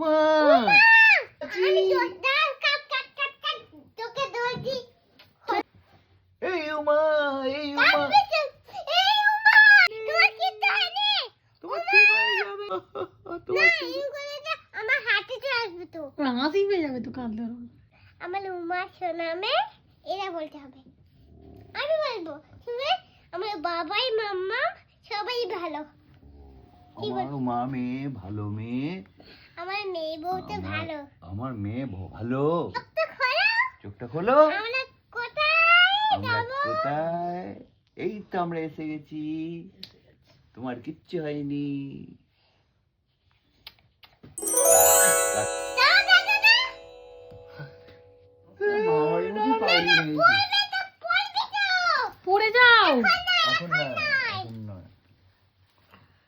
উমা এই উমা এই উমা হাসি পেয়ে যাবে তো কাঁদলে আমার সোনামে এরা বলতে হবে। আমি বলব শুনে? আমার বাবাই মাম্মা সবাই ভালো। আমার মা মেয়ে ভালো মেয়ে আমার মেয়ে বউতে ভালো আমার মেয়ে ভালো তো খোলা চোখটা খোলো আমরা কোথায় এই তো আমরা এসে গেছি তোমার কিচ্ছু হয়নি হয়ে। পড়ে যাও এখন না এখন নয়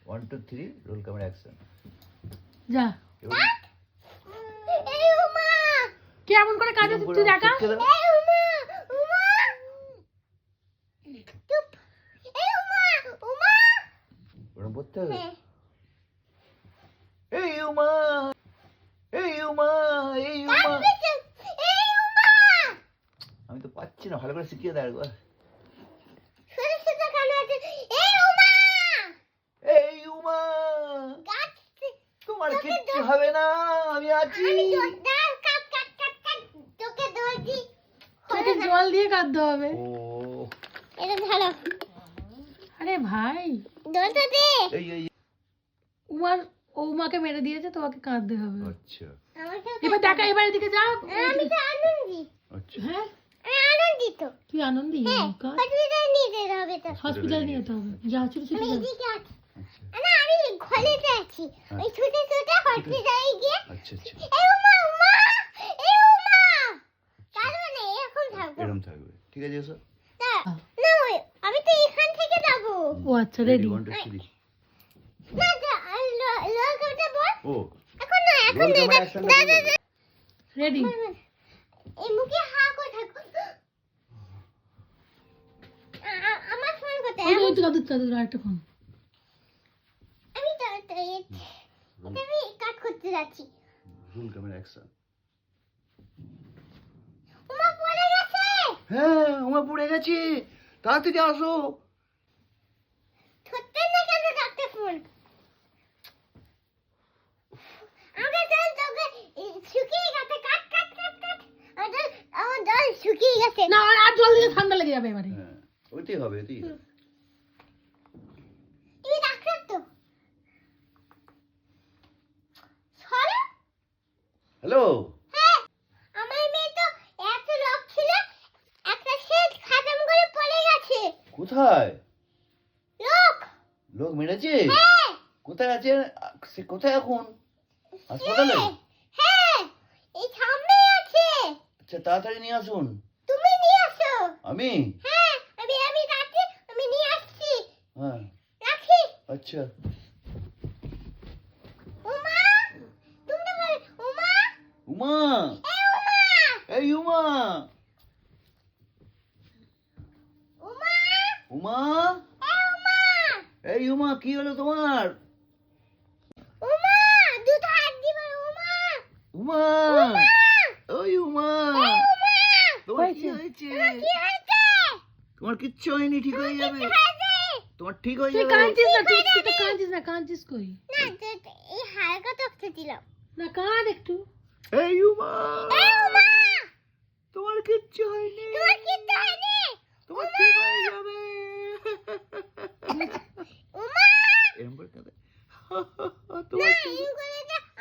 one two three roll camera action যা কেমন করে কাজে তুই দেখা? এই উমা উমা। চুপ। এই উমা উমা। ওরম করতে হবে। এই উমা এই উমা এই উমা। এই উমা। আমি তো পাচ্ছি না ভালো করে শিখিয়ে দেয় একবার ছোট ছোট কান আছে এই উমা এই উমা গাছ তোমার কিচ্ছু হবে না আমি আছি আমি জোরদার কাট কাট কাট কাট তোকে ধরছি তোকে জল দিয়ে কাঁদতে হবে ও এটা ধরো আরে ভাই ধরতে দে এই এই উমার ও উমাকে মেরে দিয়েছে তোমাকে কাঁদতে হবে আচ্ছা আমাকে এবার দেখা এবার এদিকে যাও আমি তো আনন্দি আচ্ছা হ্যাঁ আমি আনন্দিত তুই আনন্দি হ্যাঁ কাঁদ। হসপিটালে নিয়ে যেতে হবে তো হসপিটালে নিয়ে যেতে হবে যা ছুটি ছুটি আমি যা। এদিকে আছি না আমি ঘরেতে আছি ওই ছুটে ছুটে হসপিটালে গিয়ে। আচ্ছা আচ্ছা। এই উমা উমা এই উমা। কারণ এখন থাকব। এরম থাকবে। ঠিক আছে এসো। না না আমি তো এখান থেকে যাব। ও আচ্ছা রেডি ওয়ান টু থ্রি না যা বল। ও। এখন না এখন না ক্যামেরা অ্যাকশন না না না রেডি এই মুখে হা করে থাকো। আমার ফোন কোথায় তো কাঁদুর কাঁদুর আরেকটা ফোন আমি তো তো এ- এটা আমি কাট করতে যাচ্ছি। রোল ক্যামেরা অ্যাকশন উমা পড়ে গেছে! হ্যাঁ আমার পড়ে গেছে। তাড়াতাড়ি আসো। ধরতে না কেন ডাক্তার ফোন? জল তোকে এ, শুকিয়ে গেছে। কাট কাট কাট কাট। আমার জল শুকিয়ে গেছে। না আর আর জল দিলে ঠান্ডা লেগে যাবে এবারে। হ্যাঁ ওইটাই হবে ওইটাই হবে। তুমি ডাক্তার তো সরো হ্যালো? হ্যাঁ আমার মেয়ে তো এত লোক ছিল একটা সেট খাতাম করে পড়ে গেছে। কোথায়? লোক। লোক মেরেছে? হ্যাঁ। কোথায় আছে? সে কোথায় এখন? হাসপাতালে? হ্যাঁ, হ্যাঁ এই সামনে আছে। আচ্ছা তাড়াতাড়ি নিয়ে আসুন। তুমি নিয়ে আসো। আমি? হ্যাঁ আমি আমি রাখি আমি নিয়ে আসছি। হ্যাঁ। রাখি আচ্ছা উমা তুমি তো বল উমা উমা এই উমা উমা এই উমা কি হলো তোমার উমা ওই উমা তোমার কি হয়েছে? তোমার কিচ্ছু হয়নি ঠিক হয়ে যাবে তোমার ঠিক হয়ে যাবে কাঁদছিস না তুই তো কাঁদছিস না কাঁদছিস কই না তো- তো এই হালকা তক্তে দিলাম না কাঁদ একটু এই উমা এই উমা তোমার কিচ্ছু হয়নি। তোমার কিচ্ছু হয়নি? তোমার ঠিক হয়ে যাবে। উমা! এরম করে কাঁদে। না তোমার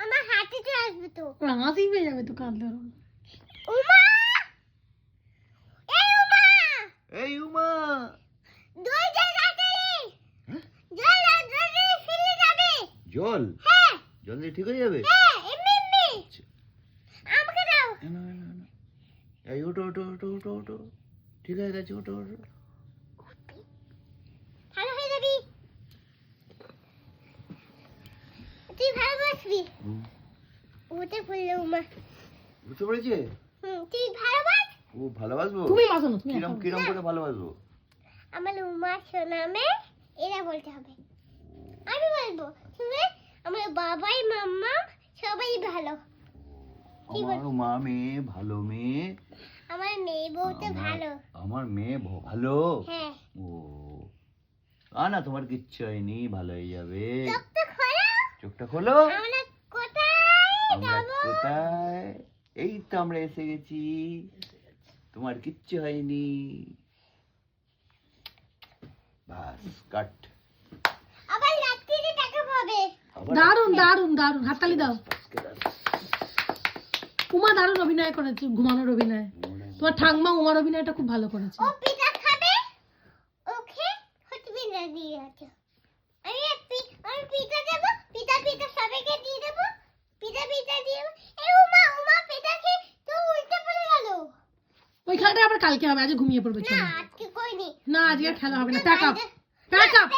আমার হাতে চলে আসবে তো। হাসি পেয়ে যাবে তো কাঁদলে। উমা! এই উমা! এই উমা! দুই হ্যাঁ? জল জলে জল? হ্যাঁ। ঠিক হয়ে যাবে? হ্যাঁ। এই ওটো ওটো ওটো ওটো ওটো। ঠিক হয়ে গেছে ওটো ওটো। ভালো হয়ে যাবি। তুই ভালোবাসবি হুম। ওতে পড়লে উমা। বুঝতে পেরেছে? তুই ভালোবাস ও ভালোবাসবো? তুমি বাসো না তুমি কিরম কিরম করে ভালোবাসবো? আমার উমা সোনামে এরা বলতে হবে। আমি বলব আমার বাবাই মাম্মা সবাই ভালো। আমার মা মেয়ে ভালো মেয়ে। আমার মেয়ে বউতে ভালো। আমার মেয়ে ভালো? হ্যাঁ। ও। আ না তোমার কিচ্ছু হয়নি ভালো হয়ে যাবে। চোখটা খোলো। চোখটা খোলো। আমরা কোথায় এই তো আমরা এসে গেছি। তোমার কিচ্ছু হয়নি। বাস কাট। আবার রাত্রিরে টাকা পাবে দারুণ দারুণ দারুণ হাততালি দাও। উমা দারুণ অভিনয় করেছে ঘুমানোর অভিনয়। তোমার ঠাকমা উমার অভিনয়টা খুব ভালো করেছে। ও পিঠা খাবে? ওকে হচ্ছে পিঠা দিয়ে আছে আমি আমি পিঠা দেবো পিঠা পিঠা সবাইকে দিয়ে দেবো। পিঠা পিঠা দিয়ে এই উমা উমা পিঠা খেয়ে তো উল্টে পড়ে গেল। ওই খেলাটা আবার কালকে হবে আজ ঘুমিয়ে পড়বে না আজকে কইনি। না আজকে আর খেলা হবে না। Pack up pack up